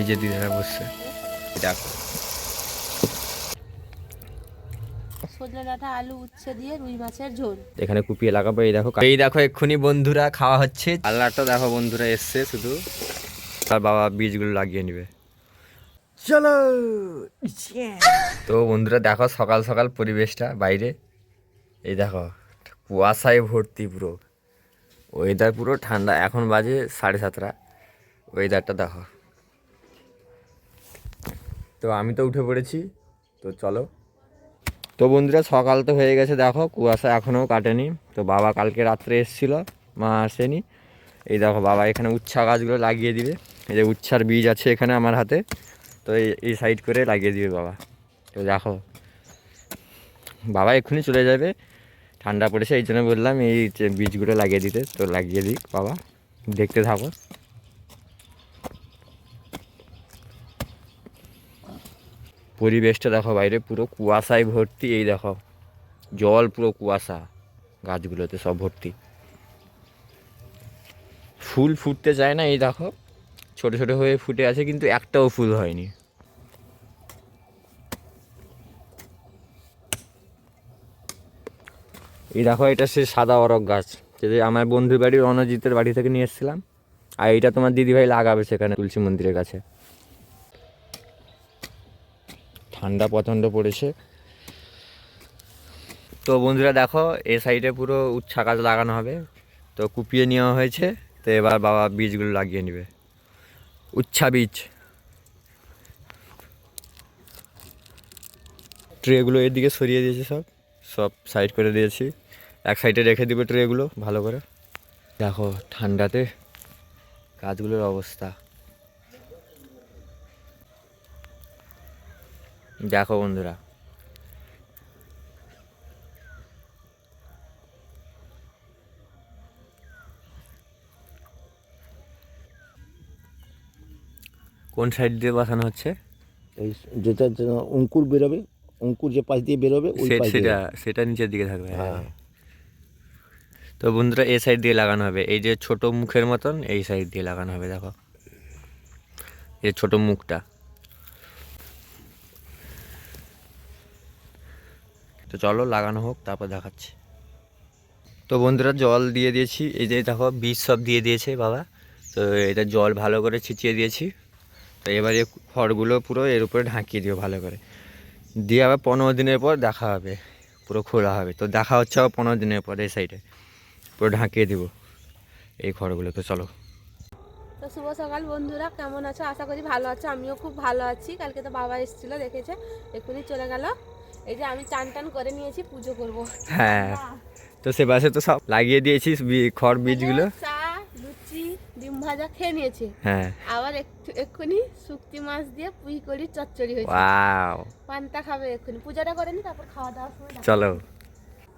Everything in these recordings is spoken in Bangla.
ওই যে দিদারা বসছে। দেখো। আলু উচ্ছে দিয়ে রুই মাছের ঝোল। এখানে কুপিয়ে লাগাবো এই দেখো এই দেখো এক্ষুনি বন্ধুরা খাওয়া হচ্ছে। আল্লাহটা দেখো বন্ধুরা এসছে শুধু। তার বাবা বীজগুলো লাগিয়ে নিবে। চলো তো বন্ধুরা দেখো সকাল সকাল পরিবেশটা বাইরে। এই দেখো কুয়াশায় ভর্তি পুরো। ওয়েদার পুরো ঠান্ডা এখন বাজে সাড়ে সাতটা। ওয়েদারটা দেখো। তো আমি তো উঠে পড়েছি, তো চলো। তো বন্ধুরা, সকাল তো হয়ে গেছে, দেখো, কুয়াশা এখনও কাটেনি। তো বাবা কালকে রাত্রে এসেছিল, মা আসেনি। এই দেখো, বাবা এখানে উচ্ছা গাছগুলো লাগিয়ে দিবে। এই যে উচ্ছার বীজ আছে এখানে আমার হাতে, তো এই সাইড করে লাগিয়ে দিবে বাবা। তো দেখো, বাবা এক্ষুনি চলে যাবে। ঠান্ডা পড়েছে, এই জন্য বললাম এই বীজগুলো লাগিয়ে দিতে, তো লাগিয়ে দিক বাবা। দেখতে থাকো। পরিবেশটা দেখো বাইরে, পুরো কুয়াশায় ভর্তি, এই দেখো। জল পুরো কুয়াশা, গাছগুলোতে সব ভর্তি। ফুল ফুটতে চায় না, এই দেখো। ছোট ছোট হয়ে ফুটে আছে, কিন্তু একটাও ফুল হয়নি। এই দেখো, এটা সে সাদা অরক গাছ, যেটা আমার বন্ধুর বাড়ি রণজিতের বাড়ি থেকে নিয়ে এসেছিলাম। আর এইটা তোমার দিদিভাই লাগাবে সেখানে তুলসী মন্দিরের কাছে। ঠান্ডা প্রচণ্ড পড়েছে। তো বন্ধুরা দেখো এ সাইডে পুরো উচ্ছা গাছ লাগানো হবে। তো কুপিয়ে নেওয়া হয়েছে, তো এবার বাবা বীজগুলো লাগিয়ে নেবে। উচ্ছা বীজ। ট্রেগুলো এদিকে সরিয়ে দিয়েছি সব। সব সাইড করে দিয়েছি। এক সাইডে রেখে দেবে ট্রেগুলো ভালো করে। দেখো, ঠান্ডাতে গাছগুলোর অবস্থা। দেখো বন্ধুরা। কোন সাইড দিয়ে বসানো হচ্ছে? এই যেটা অঙ্কুর বেরোবে অঙ্কুর যে পাশ দিয়ে বেরোবে ওই সেটা সেটা নিচের দিকে থাকবে হ্যাঁ। হ্যাঁ। তো বন্ধুরা এই সাইড দিয়ে লাগানো হবে। এই যে ছোট মুখের মতন এই সাইড দিয়ে লাগানো হবে দেখো। এই ছোট মুখটা। তো চলো লাগানো হোক তারপর দেখাচ্ছি। তো বন্ধুরা জল দিয়ে দিয়েছি। এই যে দেখো বীজ সব দিয়ে দিয়েছে বাবা। তো এটা জল ভালো করে ছিটিয়ে দিয়েছি। তো এবারে খড়গুলো পুরো এর উপরে ঢাকিয়ে দিও ভালো করে। দিয়ে আবার পনেরো দিনের পর দেখা হবে। পুরো খোলা হবে। তো দেখা হচ্ছে আবার পনেরো দিনের পর এই সাইডে পুরো ঢাকিয়ে দেবো এই খড়গুলো। তো চলো। তো শুভ সকাল বন্ধুরা কেমন আছো? আশা করি ভালো আছো। আমিও খুব ভালো আছি। কালকে তো বাবা এসেছিল দেখেছে? এক্ষুনি চলে গেল। এই যে আমি চান টান করে নিয়েছি পুজো করব। হ্যাঁ। তো সে বাসে তো সব লাগিয়ে দিয়েছিস খড় বীজগুলো। চা লুচি ডিম ভাজা খেয়ে নিয়েছে। হ্যাঁ। আবার একটু এক্ষুনি শুক্তি মাছ দিয়ে পুঁই করি চচ্চড়ি হয়েছে। ওয়াও। পান্তা খাবে এক্ষুনি। পূজাটা করে নি তারপর খাওয়া সময় চলো।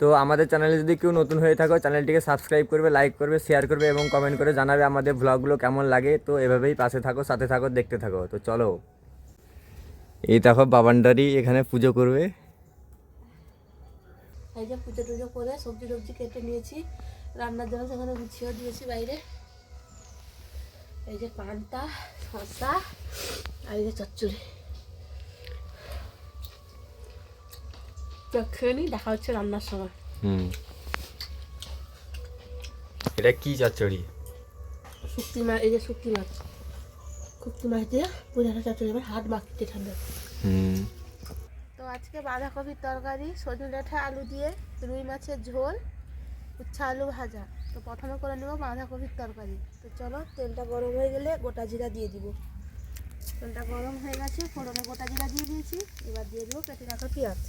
তো আমাদের চ্যানেলে যদি কেউ নতুন হয়ে থাকো চ্যানেলটিকে সাবস্ক্রাইব করবে লাইক করবে শেয়ার করবে এবং কমেন্ট করে জানাবে আমাদের ব্লগগুলো কেমন লাগে। তো এভাবেই পাশে থাকো সাথে থাকো দেখতে থাকো। তো চলো। এই দেখো বাবান্ডারি এখানে পুজো করবে। এই যে পুজো টুজো করে সবজি টবজি কেটে নিয়েছি। রান্নার জন্য সেখানে গুছিয়েও দিয়েছি বাইরে। এই যে পান্তা শসা আর এই যে চচ্চড়ি। খেয়ে নিই দেখা হচ্ছে রান্নার সময়। হুম। এটা কি চচ্চড়ি? শুক্তি মাছ এই যে শুক্তি মাছ। শুক্তি মাছ দিয়ে পুজাটা চচ্চড়ি হাত মাখতে ঠান্ডা হুম। বাঁধাকপির তরকারি, সজনে ডাঁটা, আলু দিয়ে, রুই মাছের ঝোল, উচ্ছা আলু ভাজা। তো প্রথমে করে নেব বাঁধাকপির তরকারি। তো চলো, তেলটা গরম হয়ে গেলে গোটা জিরা দিয়ে দিব। তেলটা গরম হয়ে গেছে, ফোড়নে গোটা জিরা দিয়ে দিয়েছি। এবার দিয়ে দেবো কেটে রাখা পেঁয়াজ।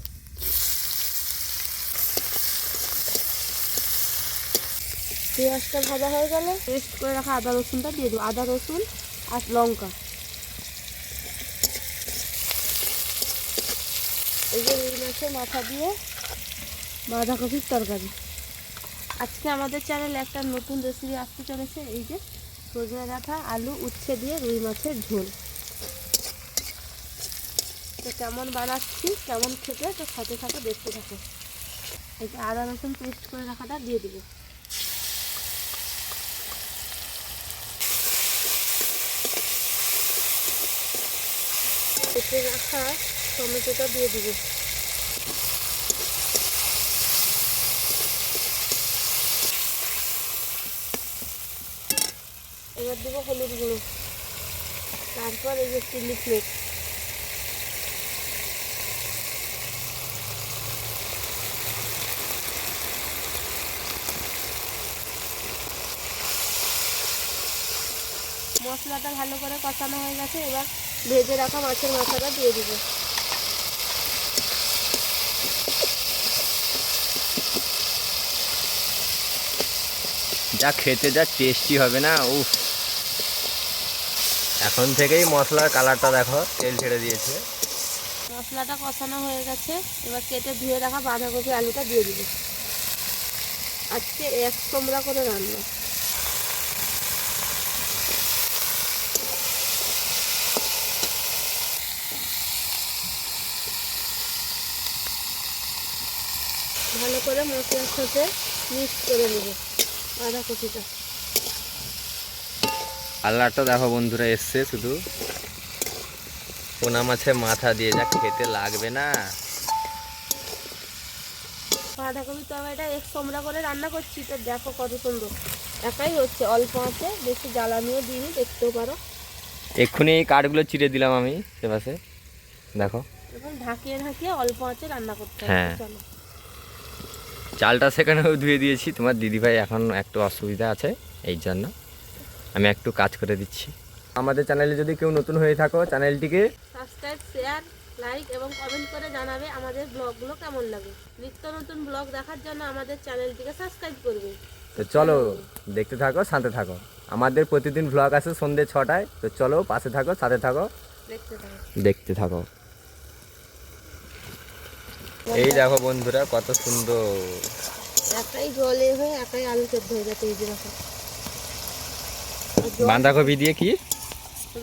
পেঁয়াজটা ভাজা হয়ে গেলে পেস্ট করে রাখা আদা রসুনটা দিয়ে দেবো। আদা রসুন আর লঙ্কা। এই যে রুই মাছের মাথা দিয়ে বাঁধাকপির তরকারি। আজকে আমাদের চ্যানেলে একটা নতুন রেসিপি আসতে চলেছে, এই যে সজনে ডাঁটা, আলু, উচ্ছে দিয়ে রুই মাছের ঝোল। তো কেমন বানাচ্ছি, কেমন খেতে, তো সাথে সাথে দেখতে থাকো। এই যে আদা, রসুন পেস্ট করে রাখাটা দিয়ে দেবো। রাখা টমেটোটা দিয়ে দিব। এবার দেবো হলুদ গুঁড়ো। তারপর এই যে চিলি ফ্লেক্স মশলাটা ভালো করে কষানো হয়ে গেছে, এবার ভেজে রাখা মাছের মাথাটা দিয়ে দিব। যা খেতে যা টেস্টি হবে না, উফ। এখন থেকেই মশলার কালারটা দেখো, তেল ছেড়ে দিয়েছে। মশলাটা কষানো হয়ে গেছে, এবার কেটে ধুয়ে রাখা বাঁধাকপি আলুটা দিয়ে দিব। আজকে এক তোমরা করে রান্না। ভালো করে মশলার সাথে মিক্স করে নেব। বাঁধাকপিটা কালারটা দেখো বন্ধুরা এসছে শুধু। পোনা মাছের মাথা দিয়ে যা খেতে লাগবে না। বাঁধাকপি তরকারিটা এক তোমরা করে রান্না করছি তো দেখো কত সুন্দর। একাই হচ্ছে অল্প আছে বেশি জ্বালানিও দিইনি দেখতেও পারো। এক্ষুনি এই কাঠগুলো চিড়ে দিলাম আমি সে পাশে দেখো। এখন ঢাকিয়ে ঢাকিয়ে অল্প আছে রান্না করতে হ্যাঁ। চলো। চালটা সেখানেও ধুয়ে দিয়েছি। তোমার দিদিভাই এখন একটু অসুবিধা আছে এই জন্য আমি একটু কাজ করে দিচ্ছি। আমাদের চ্যানেলে যদি কেউ নতুন হয়ে থাকো চ্যানেলটিকে সাবস্ক্রাইব শেয়ার লাইক এবং কমেন্ট করে জানাবে আমাদের ব্লগগুলো কেমন লাগে। নিত্য নতুন ব্লগ দেখার জন্য আমাদের চ্যানেলটিকে সাবস্ক্রাইব করবে। তো চলো দেখতে থাকো শান্তে থাকো। আমাদের প্রতিদিন ব্লগ আসে সন্ধ্যে ছটায়। তো চলো পাশে থাকো সাথে থাকো। দেখতে থাকো। দেখতে থাকো। এই দেখো বন্ধুরা কত সুন্দর। একাই জলে হয়ে একাই আলু সেদ্ধ হয়ে যাচ্ছে এই যে দেখো। বাঁধাকপি দিয়ে কি?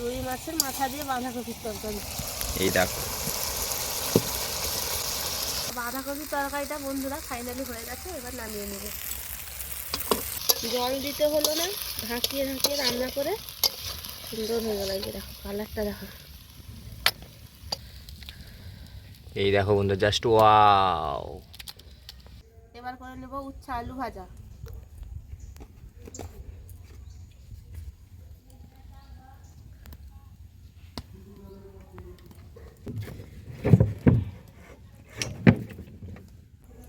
রুই মাছের মাথা দিয়ে বাঁধাকপির তরকারি। এই দেখো। বাঁধাকপির তরকারিটা বন্ধুরা ফাইনালি হয়ে গেছে এবার নামিয়ে নেব। জল দিতে হলো না ঢাকিয়ে ঢাকিয়ে রান্না করে সুন্দর হয়ে গেল এই দেখো কালারটা দেখো। এই দেখো বন্ধু জাস্ট ওয়াও এবার করে নেব উচ্ছে আলু ভাজা।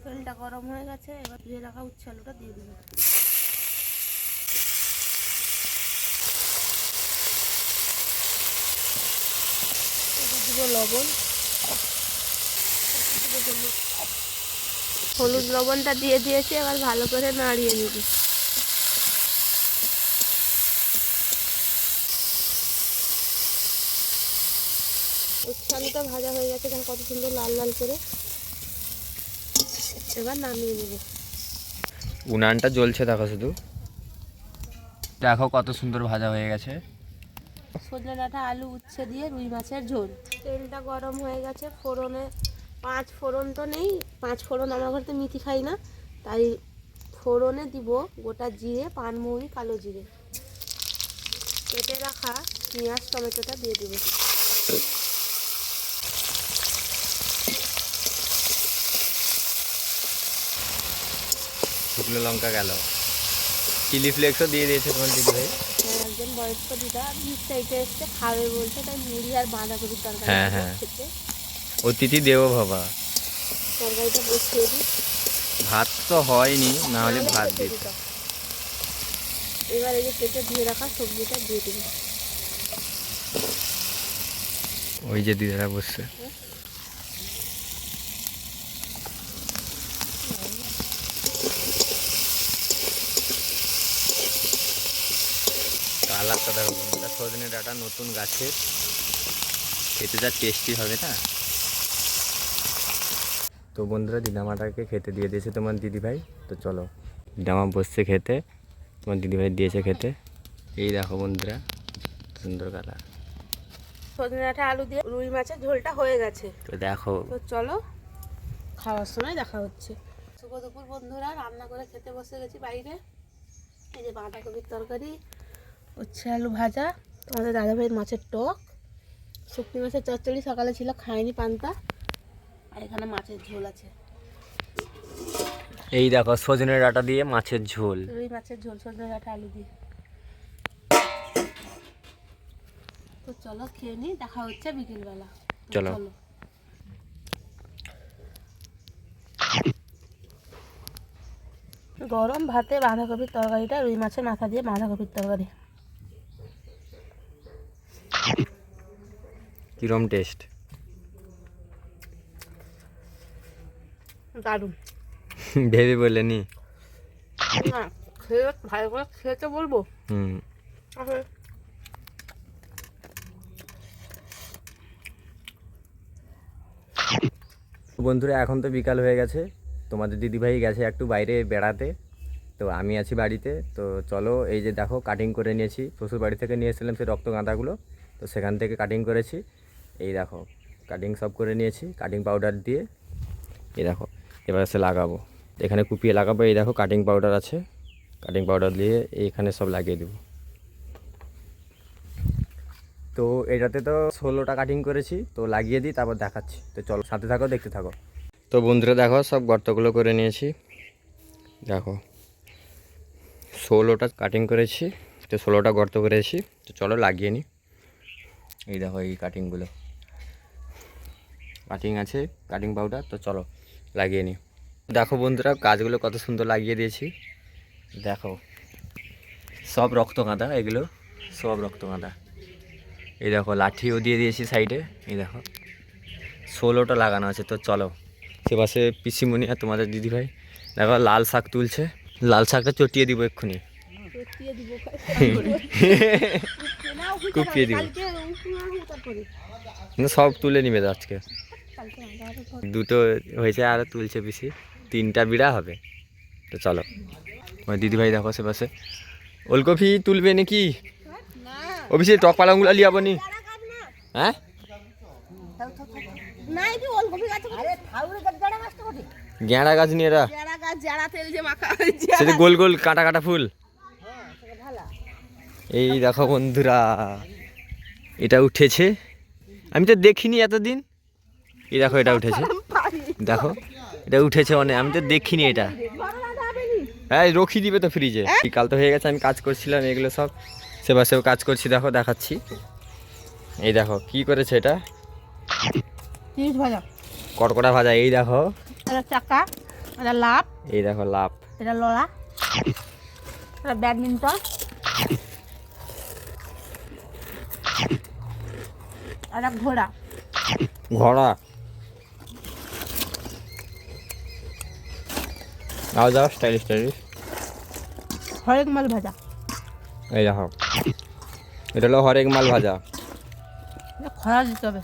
তেলটা গরম হয়ে গেছে, এবার ধুয়ে রাখা উচ্ছে আলুটা দিয়ে দেবো। দিব লবণ। হলুদ। লবণটা দিয়ে দিয়েছি এবার ভালো করে নাড়িয়ে নিবি। উচ্ছে ভাজা হয়ে গেছে দেখো কত সুন্দর লাল লাল করে। এবার নামিয়ে নেব। উনানটা জ্বলছে দেখো শুধু। দেখো কত সুন্দর ভাজা হয়ে গেছে। সজনে ডাঁটা আলু উচ্ছে দিয়ে রুই মাছের ঝোল। তেলটা গরম হয়ে গেছে ফোড়নে পাঁচ ফোড়ন তো নেই পাঁচ ফোড়ন আমার ঘরে মিথি খাই না তাই ফোড়নে দিব গোটা জিরে পানমৌরি কালো জিরে। কেটে রাখা পেঁয়াজ টমেটোটা দিয়ে দিব। শুকনো লঙ্কা গেল। চিলি ফ্লেক্সও দিয়ে দিয়েছে তোমার দিদি ভাই। হ্যাঁ, একজন বয়স্ক দিদা চাইতে এসছে খাবে বলছে তাই মুড়ি আর বাঁধাকপির তরকারি হ্যাঁ, হ্যাঁ। খেতে। অতিথি দেব দিই। ভাত তো হয়নি না হলে ভাত দিত। এবার এই যে কেটে ধুয়ে রাখা সবজিটা দিয়ে দিবি। ওই যে দিদারা বসছে। কালারটা দেখো সজনে ডাটা নতুন গাছের। খেতে যা টেস্টি হবে না? তো বন্ধুরা দিদামাটাকে খেতে দিয়ে দিয়েছে তোমার দিদিভাই। তো চলো দিদামা বসছে খেতে তোমার দিদিভাই দিয়েছে খেতে। এই দেখো বন্ধুরা সুন্দর কালার। সজনে ডাঁটা আলু দিয়ে রুই মাছের ঝোলটা হয়ে গেছে। তো দেখো। তো চলো খাওয়ার সময় দেখা হচ্ছে। শুভ দুপুর বন্ধুরা রান্না করে খেতে বসে গেছি বাইরে। এই যে বাঁধাকপির তরকারি উচ্ছে আলু ভাজা তোমাদের দাদাভাইয়ের মাছের টক। শুকনি মাছের চচ্চড়ি সকালে ছিল খায়নি পান্তা। আর এখানে মাছের ঝোল আছে। এই দেখো সজনের ডাটা দিয়ে মাছের ঝোল। রুই মাছের ঝোল সজনে ডাঁটা আলু দিয়ে। তো চলো খেয়ে নিই দেখা হচ্ছে বিকেলবেলা। চলো। গরম ভাতে বাঁধাকপির তরকারিটা রুই মাছের মাথা দিয়ে বাঁধাকপির তরকারি। কিরম টেস্ট দারুণ। ভেবে বললেনি না খেয়ে ভালো করে খেতে বলব? হুম। বন্ধুরা এখন তো বিকাল হয়ে গেছে। তোমাদের দিদিভাই গেছে একটু বাইরে বেড়াতে। তো আমি আছি বাড়িতে। তো চলো এই যে দেখো কাটিং করে নিয়েছি। শ্বশুর বাড়ি থেকে নিয়ে এসেছিলাম সেই রক্ত গাঁদাগুলো তো সেখান থেকে কাটিং করেছি। এই দেখো কাটিং সব করে নিয়েছি কাটিং পাউডার দিয়ে। এই দেখো। এবার সে লাগাবো। এখানে কুপিয়ে লাগাবো, এই দেখো কাটিং পাউডার আছে। কাটিং পাউডার দিয়ে এইখানে সব লাগিয়ে দেবো। তো এটাতে তো ষোলোটা কাটিং করেছি, তো লাগিয়ে দিই, তারপর দেখাচ্ছি। তো চলো, সাথে থাকো, দেখতে থাকো। তো বন্ধুরা দেখো, সব গর্তগুলো করে নিয়েছি। দেখো, ষোলোটা কাটিং করেছি, তো ষোলোটা গর্ত করেছি। তো চলো, লাগিয়ে নিই এই দেখো, এই কাটিংগুলো কাটিং আছে কাটিং পাউডার তো চলো। লাগিয়ে নিই। দেখো বন্ধুরা গাছগুলো কত সুন্দর লাগিয়ে দিয়েছি। দেখো সব রক্ত গাঁদা এগুলো সব রক্ত গাঁদা। এই দেখো লাঠিও দিয়ে দিয়েছি সাইডে এই দেখো। ষোলোটা লাগানো আছে তো চলো। সে পাশে পিসিমণি আর তোমাদের দিদিভাই দেখো লাল শাক তুলছে। লাল শাকটা চটিয়ে দিব এক্ষুনি। কুপিয়ে দিব। না, সব তুলে নিবে আজকে। দুটো হয়েছে আর তুলছে পিসি। তিনটা বিড়া হবে। তো চলো। আমার দিদিভাই দেখো সে পাশে ওলকপি তুলবে নাকি? পিসি টক পালংগুলো লিয়াবো নি হ্যাঁ? গেঁড়া গাছ নিয়ে এরা। সেটা গোল গোল কাটা কাটা ফুল। এই দেখো বন্ধুরা, এটা উঠেছে। আমি তো দেখিনি এতদিন। এই দেখো এটা উঠেছে। দেখো এটা উঠেছে অনেক আমি তো দেখিনি এটা। হ্যাঁ রখি দিবে তো ফ্রিজে কাল তো হয়ে গেছে আমি কাজ করছিলাম এগুলো সব। সেবা সেও কাজ করছি দেখো দেখাচ্ছি। এই দেখো কি করেছে এটা? কটকটা ভাজা। এই দেখো। চাকা এটা লাভ এই দেখো লাভ এটা লড়া। এটা ব্যাডমিন্টন। এটা ঘোড়া। ঘোড়া? যাও স্টাইলিশ স্টাইলিশ হরেক মাল ভাজা। এই দেখো। এটা হলো হরেক মাল ভাজা। খরা দিতে হবে।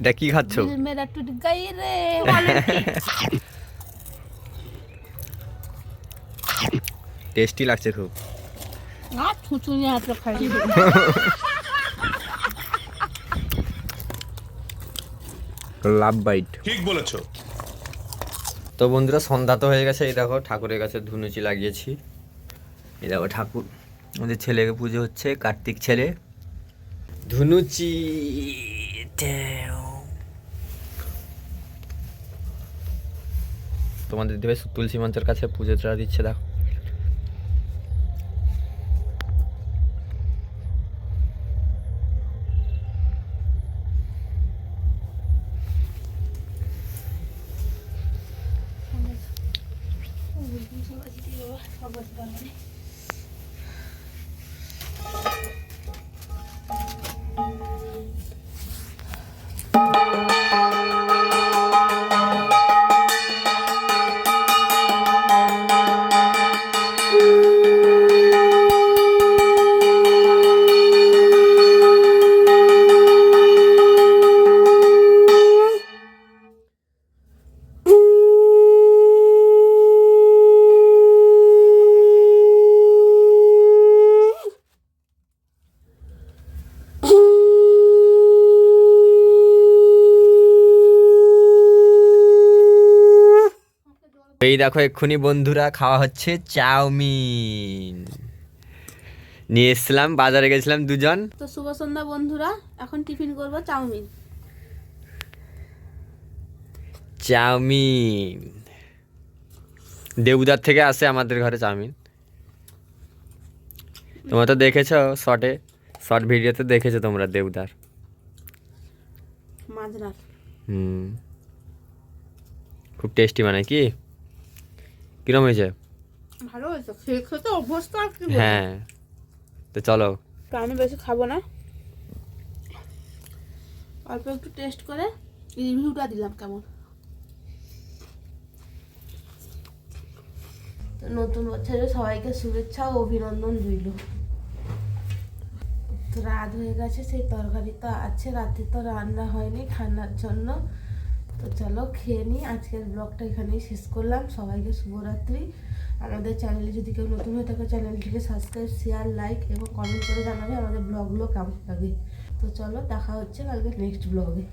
এটা কি খাচ্ছ? মেরা টুট গাই রে। টেস্টি লাগছে খুব। আর ছুঁচুনি হাতে খাই লাভ বাইট। ঠিক বলেছ। তো বন্ধুরা সন্ধ্যা তো হয়ে গেছে। এই দেখো ঠাকুরের কাছে ধুনুচি লাগিয়েছি। এই দেখো ঠাকুর আমাদের ছেলেকে পুজো হচ্ছে কার্তিক ছেলে। ধুনুচি তোমাদের দেবে তুলসী মঞ্চের কাছে পুজোটা দিচ্ছে দেখো। এই দেখো এক্ষুনি বন্ধুরা খাওয়া হচ্ছে চাউমিন। নিয়ে এসেছিলাম বাজারে গেছিলাম দুজন। তো শুভ সন্ধ্যা বন্ধুরা এখন টিফিন করব চাউমিন। চাউমিন। দেবুদার থেকে আসে আমাদের ঘরে চাউমিন। তোমরা তো দেখেছ শর্টে শর্ট ভিডিওতে দেখেছ তোমরা দেবুদার হুম। খুব টেস্টি মানে কি? কিরম হয়েছে? ভালো হয়েছে। খেয়ে খেতে অভ্যস্ত আর কি হ্যাঁ। তো চলো। তো আমি বেশি খাব না। অল্প একটু টেস্ট করে রিভিউটা দিলাম কেমন। তো নতুন বছরে সবাইকে শুভেচ্ছা ও অভিনন্দন রইল। তো রাত হয়ে গেছে সেই তরকারি তো আছে রাতে তো রান্না হয়নি ঠান্ডার জন্য তো চলো খেয়ে নিই। আজকের ব্লগটা এখানেই শেষ করলাম। সবাইকে শুভরাত্রি। আমাদের চ্যানেলে যদি কেউ নতুন হয়ে থাকে চ্যানেলটিকে সাবস্ক্রাইব শেয়ার লাইক এবং কমেন্ট করে জানাবে আমাদের ব্লগগুলো কেমন লাগে। তো চলো দেখা হচ্ছে কালকে নেক্সট ব্লগে